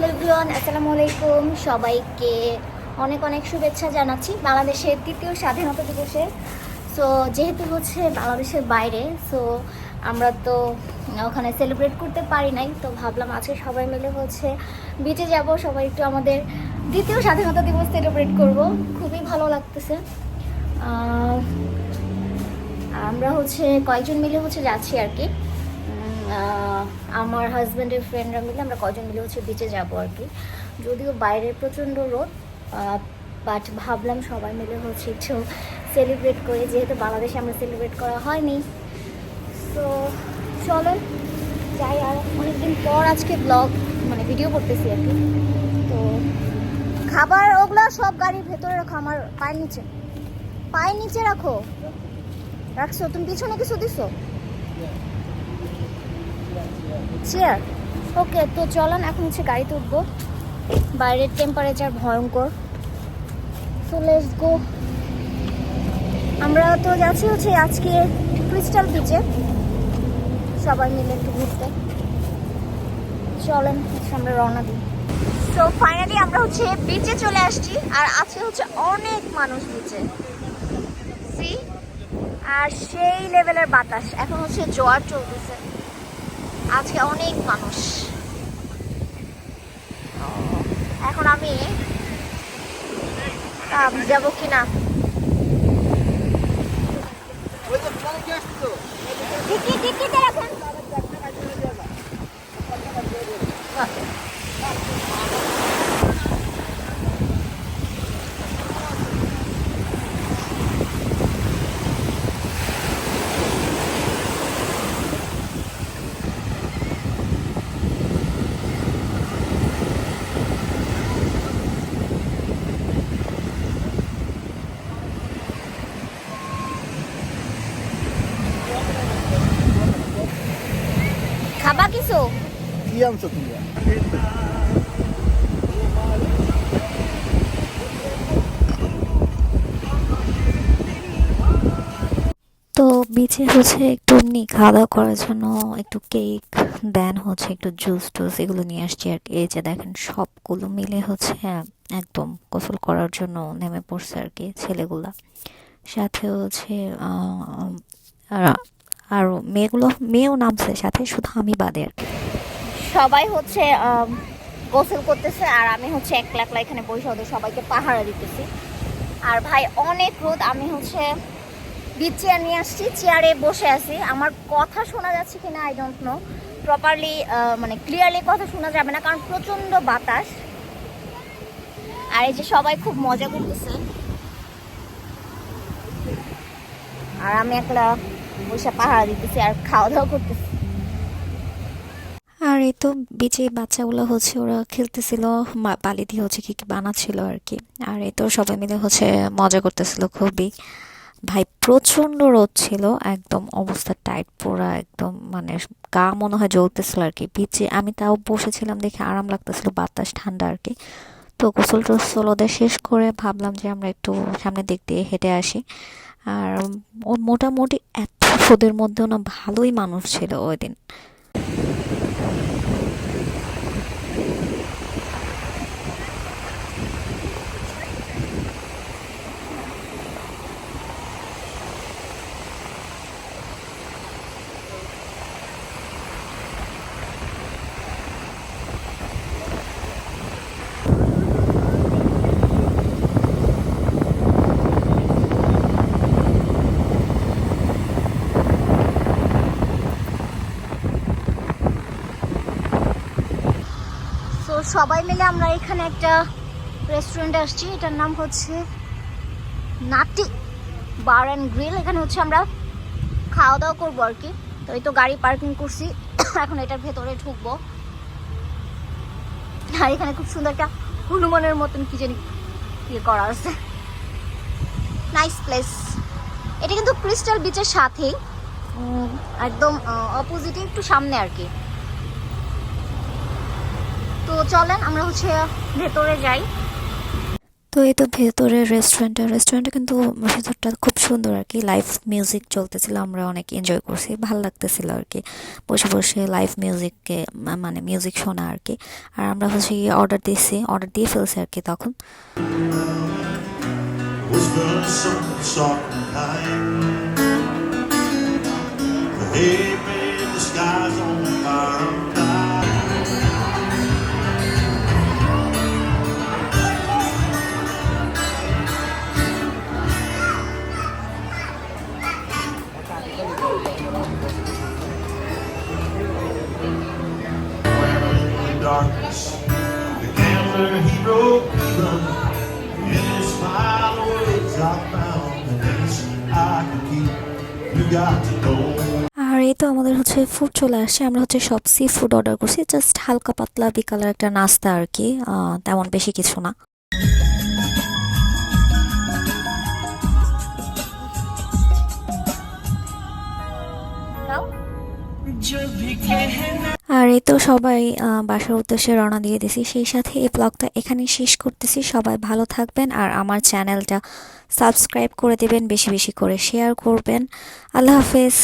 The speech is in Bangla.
হ্যালো এভরিওয়ান আসসালামু আলাইকুম সবাইকে অনেক অনেক শুভেচ্ছা জানাচ্ছি বাংলাদেশের তৃতীয় স্বাধীনতা দিবসে। সো যেহেতু হচ্ছে বাংলাদেশের বাইরে সো আমরা তো ওখানে সেলিব্রেট করতে পারি নাই, তো ভাবলাম আজকে সবাই মিলে হচ্ছে বিচে যাব, সবাই একটু আমাদের দ্বিতীয় স্বাধীনতা দিবস সেলিব্রেট করব। খুবই ভালো লাগতেছে। আমরা হচ্ছে কয়েকজন মিলে হচ্ছে যাচ্ছি আর কি। আমার হাজব্যান্ডের ফ্রেন্ডরা মিলে আমরা কজন মিলে হচ্ছে বিচে যাব আর কি। যদিও বাইরে প্রচণ্ড রোদ বাট ভাবলাম সবাই মিলে হচ্ছে একটু সেলিব্রেট করি, যেহেতু বাংলাদেশে আমরা সেলিব্রেট করা হয়নি। তো চলেন যাই, আর অনেকদিন পর আজকে ব্লগ মানে ভিডিও করতেছি আর কি। তো খাবার ওগুলো সব গাড়ির ভেতরে রাখো, আমার পায়ের নিচে। পায়ের নিচে রাখো। রাখছো? তুমি পিছনে কিছু দিছো? চেয়ার ওকে তো চলেন, এখন হচ্ছে গাড়িতে উঠবো। বাইরের টেম্পারেচার ভয়ঙ্কর। তো লেটস গো আমরা তো যাচ্ছি হচ্ছে আজকে ক্রিস্টাল বিচে সবাই মিলে একটু ঘুরতে। চলেন আমরা রওনা দিই। তো ফাইনালি আমরা হচ্ছে বিচে চলে আসছি, আর আজকে হচ্ছে অনেক মানুষ বিচে সি আর সেই লেভেলের বাতাস। এখন হচ্ছে জোয়ার চলতেছে। আজকে অনেক মানুষ। এখন আমি যাব কিনা? কিছু কি আনছো তুমি? তো বিচে হচ্ছে একটু এমনি খাওয়া দাওয়া করার জন্য একটু কেক দেন হচ্ছে একটু জুস টুস এগুলো নিয়ে আসছি আর কি। এই যে দেখেন সবগুলো মিলে হচ্ছে একদম গোসল করার জন্য নেমে পড়ছে আর কি ছেলেগুলা। সাথে হচ্ছে আহ, আর- মেয়েগুলো, মেয়েও নামছে, সাথে শুধু আমি বাদে সবাই হচ্ছে গোসল করতেছে আর আমি হচ্ছে এক লাখলা এখানে বসে ওদের সবাইকে পাহারা দিতেছি। আর ভাই, অনেক রোদ, আমি হচ্ছে বিচ চেয়ার নিয়ে আসছি চেয়ারে বসে আছি। আমার কথা শোনা যাচ্ছে কিনা আই ডোন্ট নো প্রপারলি মানে ক্লিয়ারলি কথা শোনা যাবে না, কারণ প্রচণ্ড বাতাস। আর এই যে সবাই খুব মজা করতেছে। আর আমি একলা বসে পাহারা দিতেছি আর খাওয়া দাওয়া করতেছি। আর এই তো বিচে বাচ্চাগুলো হচ্ছে ওরা খেলতেছিল বালি দিয়ে হচ্ছে কি কি বানাচ্ছিল আর কি। আর এই তো সবাই মিলে হচ্ছে মজা করতেছিল খুবই। ভাই প্রচণ্ড রোদ ছিল, একদম অবস্থা টাইট পুরা একদম মানে গা মনে হয় জ্বলতেছিল আর কি। বিচে আমি তাও বসেছিলাম দেখে আরাম লাগতেছিল, বাতাস ঠান্ডা আর কি। তো গোসল টোসল ওদের শেষ করে ভাবলাম যে আমরা একটু সামনের দিক দিয়ে হেঁটে আসি। আর মোটামুটি এত রোদের মধ্যেও না ভালোই মানুষ ছিল ওই দিন। সবাই মিলে আমরা এখানে একটা রেস্টুরেন্টে আসছি। এটার নাম হচ্ছে নাটি বার অ্যান্ড গ্রিল। এখানে হচ্ছে আমরা খাওয়া দাওয়া করব আর কি। তো এই তো গাড়ি পার্কিং করছি। এখন এটার ভেতরে ঢুকবো। আর এখানে খুব সুন্দর একটা হনুমানের মতন কি জানি ইয়ে করা আছে। নাইস প্লেস এটা কিন্তু ক্রিস্টাল বিচের সাথেই। একদম অপোজিটে একটু সামনে আর কি। তো চলেন আমরা হচ্ছে ভেতরে যাই। তো এই তো ভেতরে রেস্টুরেন্টটা রেস্টুরেন্টটা কিন্তু ভেতরটা খুব সুন্দর আর কি। লাইভ মিউজিক চলতেছিল আমরা অনেক এনজয় করছি ভালো লাগতেছিল আর কি। বসে বসে লাইভ মিউজিককে মানে মিউজিক শোনা আর কি। আর আমরা হচ্ছে অর্ডার দিয়েছি অর্ডার দিয়ে ফেলছি আর কি তখন. Hey, darkness, the gambler he broke even. In his final words, I found the answer I can keep. You got to know. আর এই তো আমাদের হচ্ছে ফুড চলে আসছে আমরা হচ্ছে সব সি ফুড অর্ডার করছি জাস্ট হালকা পাতলা বিকালের একটা নাস্তা আর কি তেমন বেশি কিছু না আর এই তো সবাই বাসার উদ্দেশ্যে রওনা দিয়ে দিছি। সেই সাথে এই ব্লগটা এখানেই শেষ করতেছি। সবাই ভালো থাকবেন আর আমার চ্যানেলটা সাবস্ক্রাইব করে দেবেন, বেশি বেশি করে শেয়ার করবেন। আল্লাহ হাফেজ।